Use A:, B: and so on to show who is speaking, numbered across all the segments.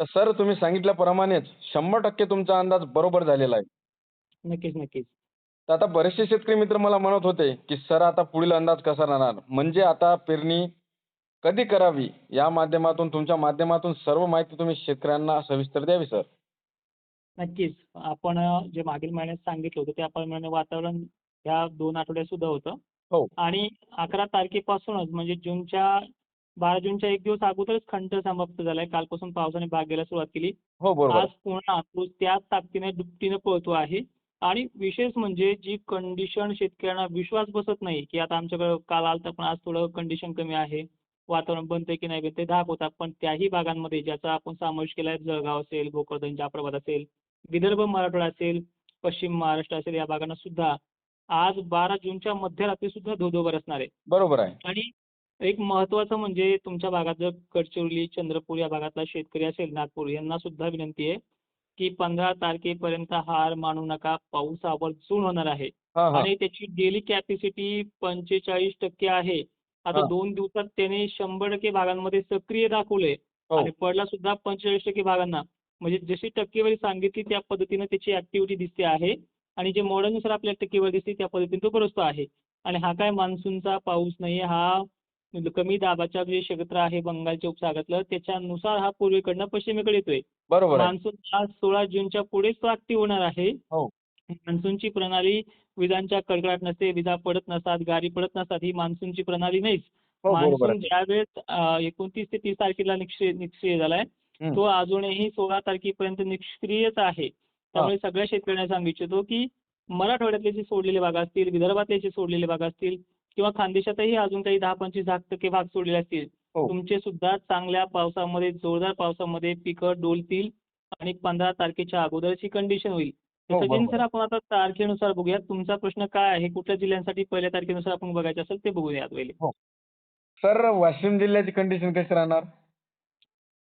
A: तर सर तुम्ही सांगितल्याप्रमाणेच शंभर टक्के तुमचा अंदाज बरोबर झालेला आहे.
B: नक्कीच नक्कीच.
A: तर आता बरेचसे शेतकरी मित्र मला म्हणत होते की सर आता पुढील अंदाज कसा राहणार? म्हणजे आता पेरणी कधी करावी? या माध्यमातून तुमच्या माध्यमातून सर्व माहिती तुम्ही शेतकऱ्यांना सविस्तर द्यावी सर.
B: नक्कीच. आपण जे मागील महिन्यात सांगितलं होतं त्याप्रमाणे वातावरण ह्या दोन आठवड्यात सुद्धा होतं.
A: हो.
B: आणि अकरा तारखेपासूनच म्हणजे जूनच्या बारा जूनच्या एक दिवस अगोदरच खंड समाप्त झालाय. कालपासून पावसाने भाग घ्यायला सुरुवात केली.
A: हो बरोबर.
B: आज पुन्हा त्याच ताकदीने दुपटीने पळतो आहे. आणि विशेष म्हणजे जी कंडिशन शेतकऱ्यांना विश्वास बसत नाही की आता आमच्याकडे काल आलता पण आज थोडं कंडिशन कमी आहे. वातावरण बनतंय की नाही बनतंय दाखवतात पण त्याही भागांमध्ये ज्याचा आपण समावेश केला आहे जळगाव असेल भोकरदन जाफराबाद असेल विदर्भ मराठवाडा असेल पश्चिम महाराष्ट्र असेल या भागांना सुद्धा आज बारा जूनच्या मध्यरात्री सुद्धा धोधो बरसणार आहे.
A: बरोबर आहे.
B: आणि एक महत्वाचं म्हणजे तुमच्या भागात जर गडचिरोली चंद्रपूर या भागातला शेतकरी असेल नागपूर यांना सुद्धा विनंती आहे की पंधरा तारखेपर्यंत हार मानू नका. पाऊस आवर्जून होणार आहे. आणि त्याची डेली कॅपॅसिटी पंचेचाळीस टक्के आहे. आता. दोन दिवसात त्याने शंभर टक्के भागांमध्ये सक्रिय दाखवले
A: हो.
B: आणि पडला सुद्धा पंचेचाळीस टक्के भागांना. म्हणजे जशी टक्केवारी सांगितली त्या पद्धतीनं त्याची ऍक्टिव्हिटी दिसते आहे. आणि जे मॉडेलनुसार आपल्याला टक्केवारी दिसते त्या पद्धतीने तो बरसतो आहे. आणि हा काय मान्सूनचा पाऊस नाही हा कमी दाबाच्या जे क्षेत्र आहे बंगालच्या उपसागरातलं त्याच्यानुसार हा पूर्वेकडनं पश्चिमेकडे येतोय.
A: बरोबर आहे.
B: मान्सून हा सोळा जूनच्या पुढेच तो ऍक्टिव्ह होणार आहे.
A: हो.
B: मान्सूनची प्रणाली विजांच्या कडकडाट नसते विजा पडत नसतात गारी पडत नसतात ही मान्सूनची प्रणाली नाहीच.
A: हो बरोबर
B: मान्सून
A: आहे
B: ज्यावेळेस एकोणतीस ते तीस तारखेला निष्क्रिय निष्क्रिय झालाय
A: हम्म.
B: तो अजूनही सोळा तारखेपर्यंत निष्क्रियच आहे. त्यामुळे सगळ्या शेतकऱ्यांना सांगू इच्छितो की मराठवाड्यातले जे सोडलेले भाग असतील विदर्भातले जे सोडलेले भाग असतील किंवा खानदेशातही अजून काही दहा पंचवीस दहा टक्के भाग सोडलेले असतील.
A: हो.
B: तुमचे सुद्धा चांगल्या पावसामध्ये जोरदार पावसामध्ये पिकं डोलतील आणि पंधरा तारखेच्या अगोदरची कंडिशन होईल.
A: हो,
B: सचिन. सर आपण आता तारखेनुसार बघूया तुमचा प्रश्न काय आहे? कुठल्या जिल्ह्यांसाठी पहिल्या तारखेनुसार आपण बघायचं असेल ते बघूया पहिले.
A: सर वाशिम जिल्ह्याची कंडिशन कशी राहणार?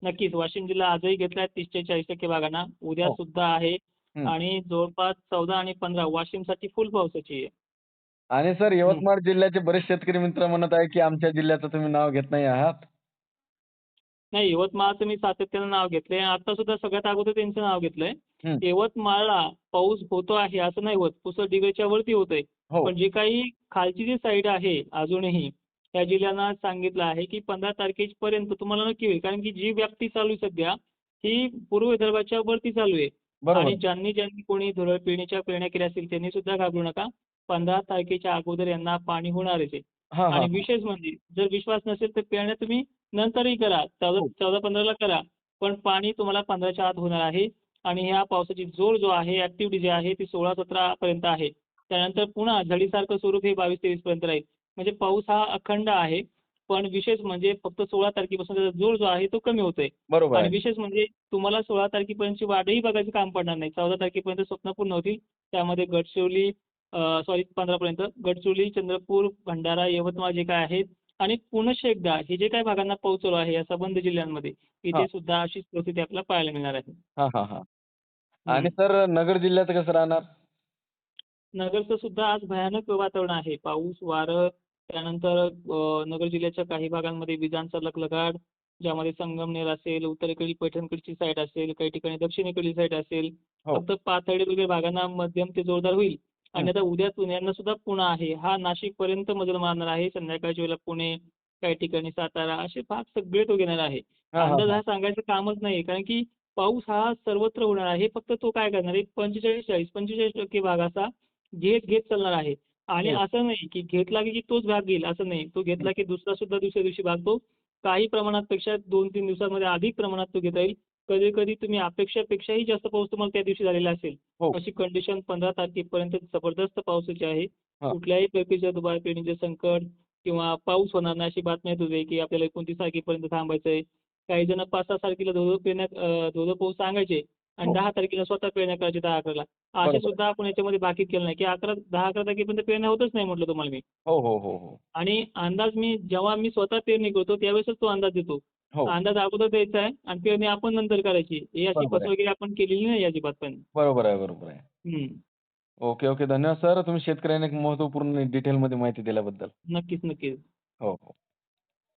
B: नक्कीच. वाशिम जिल्हा आजही घेतलाय तीस ते चाळीस टक्के भागांना. उद्या
A: हो.
B: सुद्धा आहे. आणि जवळपास चौदा आणि पंधरा वाशिमसाठी फुल पावसाची आहे.
A: आणि सर यवतमाळ जिल्ह्याचे बरेच शेतकरी मित्र म्हणत आहे की आमच्या जिल्ह्याचं तुम्ही नाव घेत नाही आहात.
B: नाही यवतमाळचं मी सातत्यानं नाव घेतलंय. आता सुद्धा सगळ्यात अगोदर त्यांचं नाव घेतलंय. यवतमाळला पाऊस होतो आहे असं नाही होत. पुसद डिग्रीच्या वरती होतंय.
A: हो.
B: पण जी काही खालची जी साईड आहे अजूनही त्या जिल्ह्यांना सांगितलं आहे की पंधरा तारखेपर्यंत तुम्हाला नक्की होईल. कारण की जी व्याप्ती चालू आहे सध्या ही पूर्व विदर्भाच्या वरती चालू आहे. आणि ज्यांनी ज्यांनी कोणी धुरळ पेरणीच्या पेरण्या केल्या असतील त्यांनी सुद्धा घाबरू नका. पंधरा तारखेच्या अगोदर यांना पाणी होणारच आहे
A: हा हा
B: आणि विशेष म्हणजे जर विश्वास नसेल तर पेरण्या तुम्ही नंतरही करा. चौदा
A: हो.
B: चौदा पंधराला करा. पण पाणी तुम्हाला पंधराच्या आत होणार आहे. आणि ह्या पावसाची जोर जो आहे ऍक्टिव्हिटी जी आहे ती सोळा सतरा पर्यंत आहे. त्यानंतर पुन्हा झडीसारखं स्वरूप हे बावीस तेवीस पर्यंत राहील. म्हणजे पाऊस हा अखंड आहे. पण विशेष म्हणजे फक्त सोळा तारखेपासून त्याचा जोर जो आहे तो कमी होतोय.
A: बरोबर
B: आणि
A: आहे.
B: विशेष म्हणजे तुम्हाला सोळा तारखेपर्यंतची वाटही बघायचं काम पडणार नाही. चौदा तारखेपर्यंत स्वप्न पूर्ण होतील. त्यामध्ये गडचिरोली सॉरी पंधरापर्यंत. गडचिरोली चंद्रपूर भंडारा यवतमाळ जे काय आहेत आणि पुनश्च एकदा हे जे काही भागांना पाऊस चालू आहे या संबंध जिल्ह्यांमध्ये. इथे सुद्धा अशीच परिस्थिती आपल्याला पाहायला मिळणार आहे.
A: हा हा हा. आणि सर नगर जिल्ह्याचं कसं राहणार?
B: नगरचं सुद्धा आज भयानक वातावरण आहे. पाऊस वारं त्यानंतर नगर जिल्ह्याच्या काही भागांमध्ये विजांचा लखलखाट ज्यामध्ये संगमनेर असेल उत्तरेकडील पैठणकडची साईड असेल काही ठिकाणी दक्षिणेकडील साईड असेल.
A: हो.
B: फक्त पाथर्डी वगैरे भागांना मध्यम ते जोरदार होईल. आणि आता उद्या पुण्यांना सुद्धा पुणा आहे. हा नाशिक पर्यंत मजल मारणार आहे. संध्याकाळच्या वेळेला पुणे काही ठिकाणी सातारा असे भाग सगळे तो घेणार आहे. अंदाज
A: हा.
B: सांगायचं कामच नाही. कारण की पाऊस हा सर्वत्र होणार आहे. फक्त तो काय करणार आहे? पंचेचाळीस चाळीस पंचेचाळीस टक्के भाग असा घेत घेत चालणार आहे. आणि. असं नाही की घेतला की तोच भाग घेईल. असं नाही. तो घेतला की दुसरा सुद्धा दुसऱ्या दिवशी भाग तो काही प्रमाणात पेक्षा दोन तीन दिवसामध्ये अधिक प्रमाणात तो घेता येईल. कधी कधी तुम्ही अपेक्षापेक्षाही जास्त पाऊस तुम्हाला त्या दिवशी झालेला असेल
A: हो.
B: अशी कंडिशन पंधरा तारखेपर्यंत जबरदस्त पावसाची आहे
A: हा.
B: कुठल्याही प्रकारच्या दुबार पेरणीचे संकट किंवा पाऊस होणार नाही अशी बातमी येत होती की आपल्याला एकोणतीस तारखेपर्यंत थांबायचंय काही जण पाच सहा तारखेला धोधो पेरण्यात अं, धोधो पाऊस सांगायचे आणि
A: हो.
B: दहा तारखेला स्वतः पेरण्या करायचे दहा अकराला असे
A: बरोबर.
B: सुद्धा आपण याच्यामध्ये बाकीत केलं नाही की अकरा दहा अकरा तारखेपर्यंत पेरण्या होतच नाही म्हटलं तुम्हाला मी
A: हो हो हो हो
B: आणि अंदाज मी जेव्हा मी स्वतः पेरणी करतो त्यावेळेसच तो अंदाज देतो
A: हो.
B: अंदाज अगोदर द्यायचा आहे आणि पेरणी आपण नंतर करायची. ही अशी
A: बरोबर आहे.
B: आपण केलेली नाही अजिबात पण.
A: बरोबर आहे बरोबर आहे.
B: हम्म.
A: Okay okay. धन्यवाद सर. तुम्ही शेतकऱ्यांना एक महत्त्वपूर्ण डिटेलमध्ये माहिती दिल्याबद्दल.
B: नक्कीच नक्कीच.
A: हो हो.